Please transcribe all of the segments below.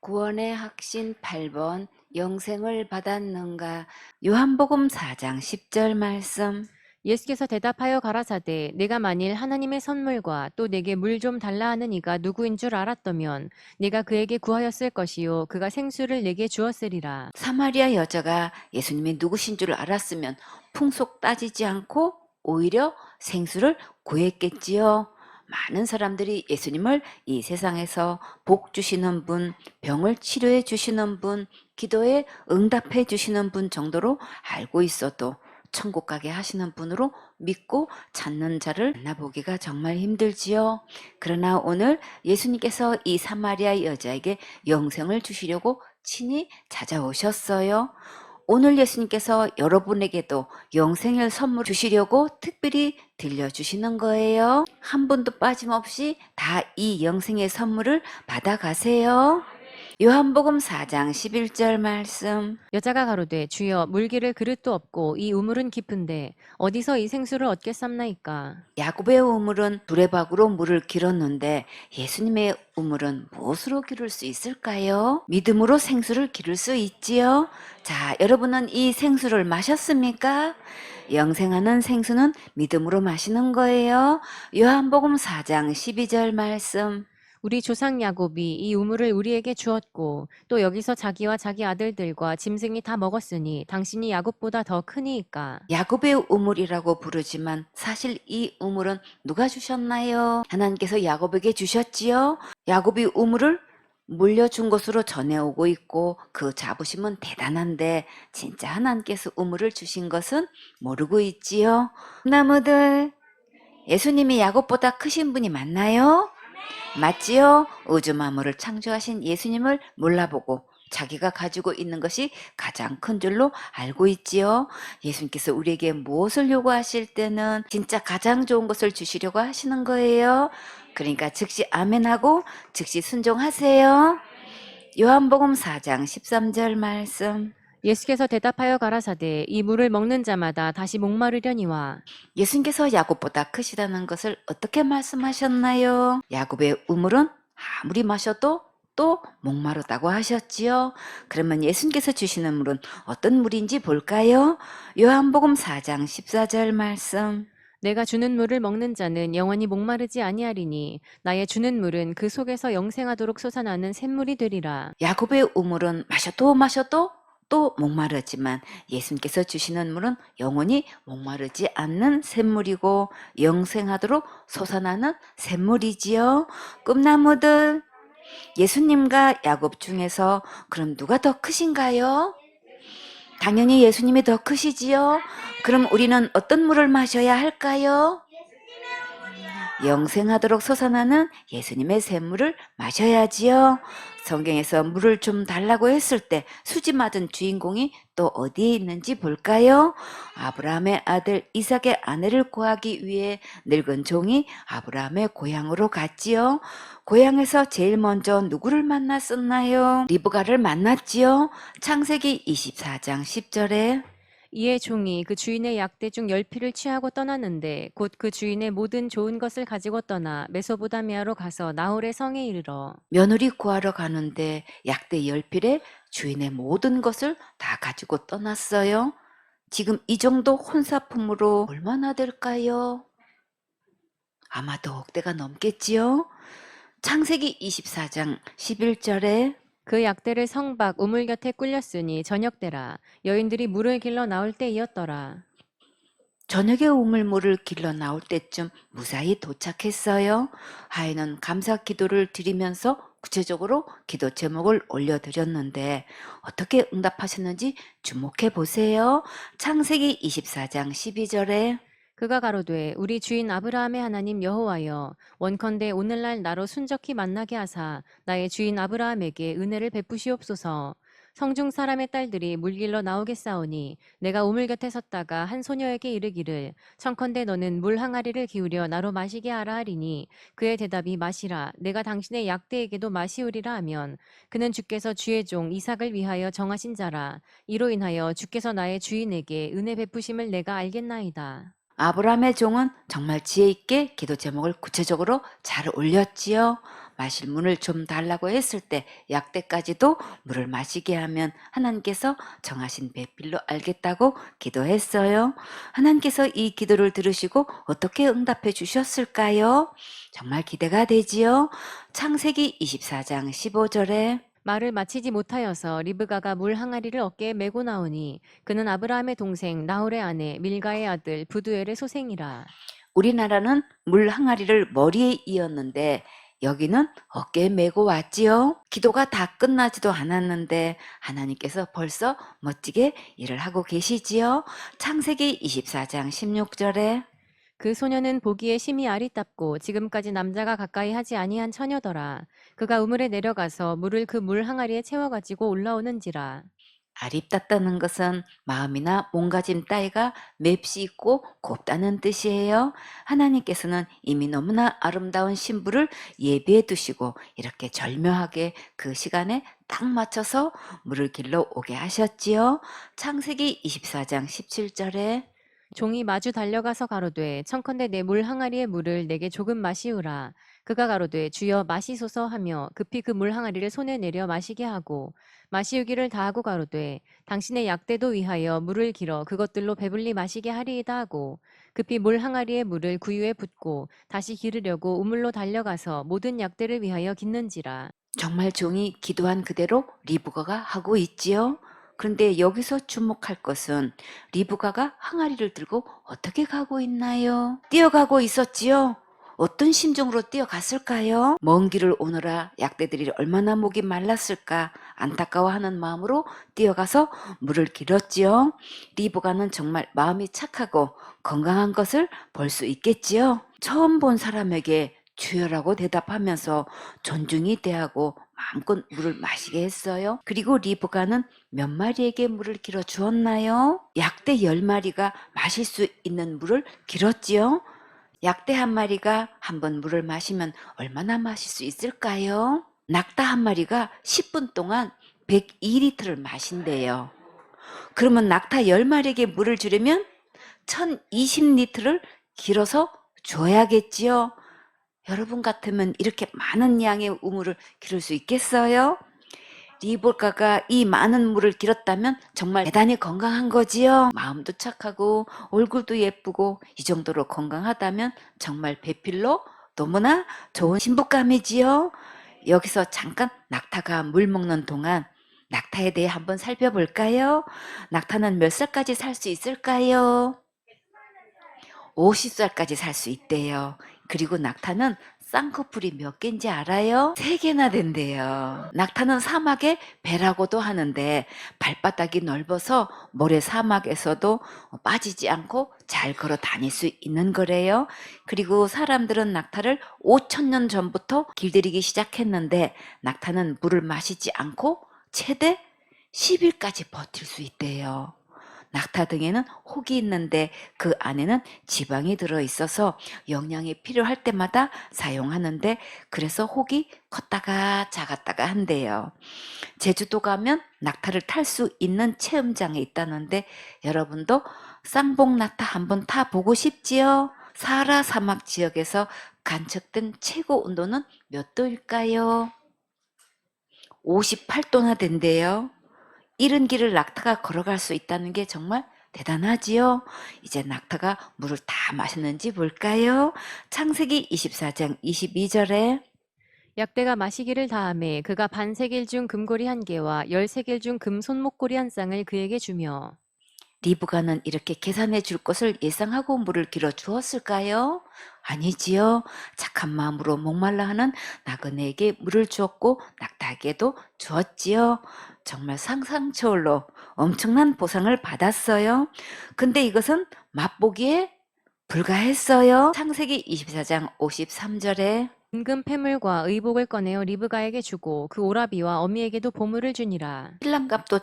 구원의 확신 8번 영생을 받았는가 요한복음 4장 10절 말씀 예수께서 대답하여 가라사대 내가 만일 하나님의 선물과 또 내게 물 좀 달라 하는 이가 누구인 줄 알았더면 내가 그에게 구하였을 것이요 그가 생수를 내게 주었으리라. 사마리아 여자가 예수님이 누구신 줄 알았으면 풍속 따지지 않고 오히려 생수를 구했겠지요. 많은 사람들이 예수님을 이 세상에서 복 주시는 분, 병을 치료해 주시는 분, 기도에 응답해 주시는 분 정도로 알고 있어도 천국 가게 하시는 분으로 믿고 찾는 자를 만나보기가 정말 힘들지요. 그러나 오늘 예수님께서 이 사마리아 여자에게 영생을 주시려고 친히 찾아오셨어요. 오늘 예수님께서 여러분에게도 영생을 선물 주시려고 특별히 들려주시는 거예요. 한 분도 빠짐없이 다 이 영생의 선물을 받아가세요. 요한복음 4장 11절 말씀. 여자가 가로되 주여 물기를 그릇도 없고 이 우물은 깊은데 어디서 이 생수를 얻겠삼나이까. 야곱의 우물은 두레박으로 물을 길었는데 예수님의 우물은 무엇으로 기를 수 있을까요? 믿음으로 생수를 기를 수 있지요. 자, 여러분은 이 생수를 마셨습니까? 영생하는 생수는 믿음으로 마시는 거예요. 요한복음 4장 12절 말씀. 우리 조상 야곱이 이 우물을 우리에게 주었고 또 여기서 자기와 자기 아들들과 짐승이 다 먹었으니 당신이 야곱보다 더 크니이까. 야곱의 우물이라고 부르지만 사실 이 우물은 누가 주셨나요? 하나님께서 야곱에게 주셨지요. 야곱이 우물을 물려준 것으로 전해오고 있고 그 자부심은 대단한데 진짜 하나님께서 우물을 주신 것은 모르고 있지요. 나무들 예수님이 야곱보다 크신 분이 맞나요? 맞지요? 우주 만물을 창조하신 예수님을 몰라보고 자기가 가지고 있는 것이 가장 큰 줄로 알고 있지요. 예수님께서 우리에게 무엇을 요구하실 때는 진짜 가장 좋은 것을 주시려고 하시는 거예요. 그러니까 즉시 아멘하고 즉시 순종하세요. 요한복음 4장 13절 말씀. 예수께서 대답하여 가라사대 이 물을 먹는 자마다 다시 목마르려니와 예수님께서 야곱보다 크시다는 것을 어떻게 말씀하셨나요? 야곱의 우물은 아무리 마셔도 또 목마르다고 하셨지요. 그러면 예수님께서 주시는 물은 어떤 물인지 볼까요? 요한복음 4장 14절 말씀. 내가 주는 물을 먹는 자는 영원히 목마르지 아니하리니 나의 주는 물은 그 속에서 영생하도록 솟아나는 샘물이 되리라. 야곱의 우물은 마셔도 마셔도 또 목마르지만 예수님께서 주시는 물은 영원히 목마르지 않는 샘물이고 영생하도록 솟아나는 샘물이지요. 꿈나무들 예수님과 야곱 중에서 그럼 누가 더 크신가요? 당연히 예수님이 더 크시지요. 그럼 우리는 어떤 물을 마셔야 할까요? 영생하도록 솟아나는 예수님의 샘물을 마셔야지요. 성경에서 물을 좀 달라고 했을 때 수지 맞은 주인공이 또 어디에 있는지 볼까요? 아브라함의 아들 이삭의 아내를 구하기 위해 늙은 종이 아브라함의 고향으로 갔지요. 고향에서 제일 먼저 누구를 만났었나요? 리브가를 만났지요. 창세기 24장 10절에 이에 종이 그 주인의 약대 중 열피를 취하고 떠났는데 곧 그 주인의 모든 좋은 것을 가지고 떠나 메소보다미아로 가서 나홀의 성에 이르러 며느리 구하러 가는데 약대 열필에 주인의 모든 것을 다 가지고 떠났어요. 지금 이 정도 혼사품으로 얼마나 될까요? 아마도 억대가 넘겠지요? 창세기 24장 11절에 그 약대를 성밖 우물 곁에 꿀렸으니 저녁때라 여인들이 물을 길러 나올 때이었더라. 저녁에 우물물을 길러 나올 때쯤 무사히 도착했어요. 하인은 감사 기도를 드리면서 구체적으로 기도 제목을 올려드렸는데 어떻게 응답하셨는지 주목해 보세요. 창세기 24장 12절에 그가 가로되 우리 주인 아브라함의 하나님 여호와여 원컨대 오늘날 나로 순적히 만나게 하사 나의 주인 아브라함에게 은혜를 베푸시옵소서. 성중 사람의 딸들이 물길러 나오겠사오니 내가 우물 곁에 섰다가 한 소녀에게 이르기를 청컨대 너는 물 항아리를 기울여 나로 마시게 하라 하리니 그의 대답이 마시라. 내가 당신의 약대에게도 마시우리라 하면 그는 주께서 주의 종 이삭을 위하여 정하신 자라. 이로 인하여 주께서 나의 주인에게 은혜 베푸심을 내가 알겠나이다 아브라함의 종은 정말 지혜 있게 기도 제목을 구체적으로 잘 올렸지요. 마실 물을 좀 달라고 했을 때 약대까지도 물을 마시게 하면 하나님께서 정하신 배필로 알겠다고 기도했어요. 하나님께서 이 기도를 들으시고 어떻게 응답해 주셨을까요? 정말 기대가 되지요. 창세기 24장 15절에 말을 마치지 못하여서 리브가가 물 항아리를 어깨에 메고 나오니 그는 아브라함의 동생 나홀의 아내 밀가의 아들 부두엘의 소생이라. 우리나라는 물 항아리를 머리에 이었는데 여기는 어깨에 메고 왔지요. 기도가 다 끝나지도 않았는데 하나님께서 벌써 멋지게 일을 하고 계시지요. 창세기 24장 16절에 그 소녀는 보기에 심히 아리답고 지금까지 남자가 가까이 하지 아니한 처녀더라. 그가 우물에 내려가서 물을 그 물 항아리에 채워가지고 올라오는지라. 아립답다는 것은 마음이나 몸가짐 따위가 맵시 있고 곱다는 뜻이에요. 하나님께서는 이미 너무나 아름다운 신부를 예비해 두시고 이렇게 절묘하게 그 시간에 딱 맞춰서 물을 길러 오게 하셨지요. 창세기 24장 17절에 종이 마주 달려가서 가로되 청컨대 내 물 항아리의 물을 내게 조금 마시우라. 그가 가로되 주여 마시소서 하며 급히 그 물 항아리를 손에 내려 마시게 하고 마시우기를 다하고 가로되 당신의 약대도 위하여 물을 길어 그것들로 배불리 마시게 하리이다 하고 급히 물 항아리의 물을 구유에 붓고 다시 기르려고 우물로 달려가서 모든 약대를 위하여 깃는지라. 정말 종이 기도한 그대로 리브가가 하고 있지요. 그런데 여기서 주목할 것은 리브가가 항아리를 들고 어떻게 가고 있나요? 뛰어가고 있었지요. 어떤 심정으로 뛰어갔을까요? 먼 길을 오느라 약대들이 얼마나 목이 말랐을까 안타까워하는 마음으로 뛰어가서 물을 길었지요. 리브가는 정말 마음이 착하고 건강한 것을 볼 수 있겠지요. 처음 본 사람에게 주여라고 대답하면서 존중이 대하고 마음껏 물을 마시게 했어요. 그리고 리브가는 몇 마리에게 물을 길어 주었나요? 약대 열 마리가 마실 수 있는 물을 길었지요. 약대 한 마리가 한 번 물을 마시면 얼마나 마실 수 있을까요? 낙타 한 마리가 10분 동안 102리터를 마신대요. 그러면 낙타 10마리에게 물을 주려면 1020리터를 길어서 줘야겠지요. 여러분 같으면 이렇게 많은 양의 우물을 기를 수 있겠어요? 리볼가가 이 많은 물을 길었다면 정말 대단히 건강한 거지요. 마음도 착하고 얼굴도 예쁘고 이 정도로 건강하다면 정말 배필로 너무나 좋은 신부감이지요. 여기서 잠깐 낙타가 물 먹는 동안 낙타에 대해 한번 살펴볼까요? 낙타는 몇 살까지 살 수 있을까요? 50살까지 살 수 있대요. 그리고 낙타는 쌍꺼풀이 몇 개인지 알아요? 세 개나 된대요. 낙타는 사막의 배라고도 하는데 발바닥이 넓어서 모래 사막에서도 빠지지 않고 잘 걸어 다닐 수 있는 거래요. 그리고 사람들은 낙타를 5천 년 전부터 길들이기 시작했는데 낙타는 물을 마시지 않고 최대 10일까지 버틸 수 있대요. 낙타 등에는 혹이 있는데 그 안에는 지방이 들어 있어서 영양이 필요할 때마다 사용하는데 그래서 혹이 컸다가 작았다가 한대요. 제주도 가면 낙타를 탈 수 있는 체험장이 있다는데 여러분도 쌍봉 낙타 한번 타 보고 싶지요? 사하라 사막 지역에서 관측된 최고 온도는 몇 도일까요? 58도나 된대요. 이른 길을 낙타가 걸어갈 수 있다는 게 정말 대단하지요. 이제 낙타가 물을 다 마셨는지 볼까요? 창세기 24장 22절에 약대가 마시기를 다함에 그가 반세겔 중 금고리 한 개와 열세겔 중 금 손목고리 한 쌍을 그에게 주며 리브가는 이렇게 계산해 줄 것을 예상하고 물을 길어 주었을까요? 아니지요. 착한 마음으로 목말라 하는 나그네에게 물을 주었고 낙타에게도 주었지요. 정말 상상 초월로 엄청난 보상을 받았어요. 근데 이것은 맛보기에 불과했어요. 창세기 24장 53절에 은금 패물과 의복을 꺼내어 리브가에게 주고 그 오라비와 어미에게도 보물을 주니라. 신랑값도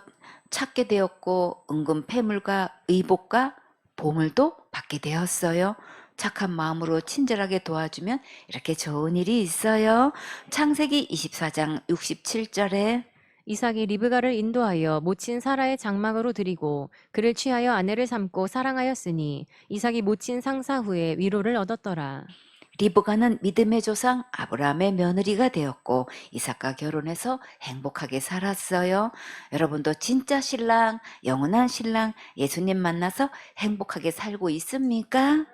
찾게 되었고 은금 폐물과 의복과 보물도 받게 되었어요. 착한 마음으로 친절하게 도와주면 이렇게 좋은 일이 있어요. 창세기 24장 67절에 이삭이 리브가를 인도하여 모친 사라의 장막으로 드리고 그를 취하여 아내를 삼고 사랑하였으니 이삭이 모친 상사 후에 위로를 얻었더라. 리브가는 믿음의 조상 아브라함의 며느리가 되었고 이삭과 결혼해서 행복하게 살았어요. 여러분도 진짜 신랑, 영원한 신랑 예수님 만나서 행복하게 살고 있습니까?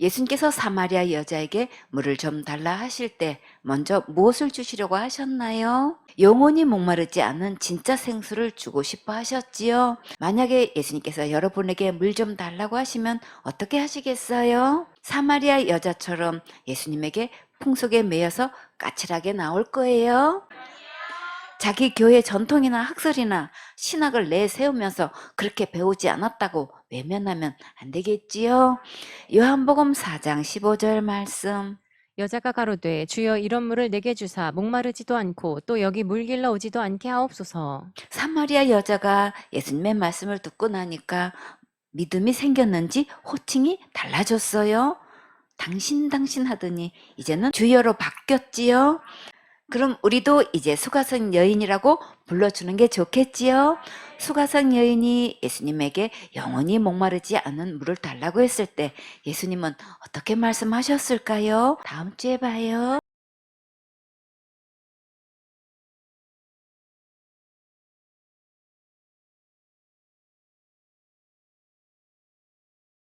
예수님께서 사마리아 여자에게 물을 좀 달라 하실 때 먼저 무엇을 주시려고 하셨나요? 영원히 목마르지 않은 진짜 생수를 주고 싶어 하셨지요. 만약에 예수님께서 여러분에게 물 좀 달라고 하시면 어떻게 하시겠어요? 사마리아 여자처럼 예수님에게 풍속에 매여서 까칠하게 나올 거예요. 자기 교회 전통이나 학설이나 신학을 내세우면서 그렇게 배우지 않았다고 외면하면 안 되겠지요. 요한복음 4장 15절 말씀. 여자가 가로되 주여 이런 물을 내게 주사 목마르지도 않고 또 여기 물 길러 오지도 않게 하옵소서. 사마리아 여자가 예수님의 말씀을 듣고 나니까 믿음이 생겼는지 호칭이 달라졌어요. 당신 당신 하더니 이제는 주여로 바뀌었지요. 그럼 우리도 이제 수가성 여인이라고 불러주는 게 좋겠지요. 수가성 여인이 예수님에게 영원히 목마르지 않은 물을 달라고 했을 때 예수님은 어떻게 말씀하셨을까요? 다음 주에 봐요.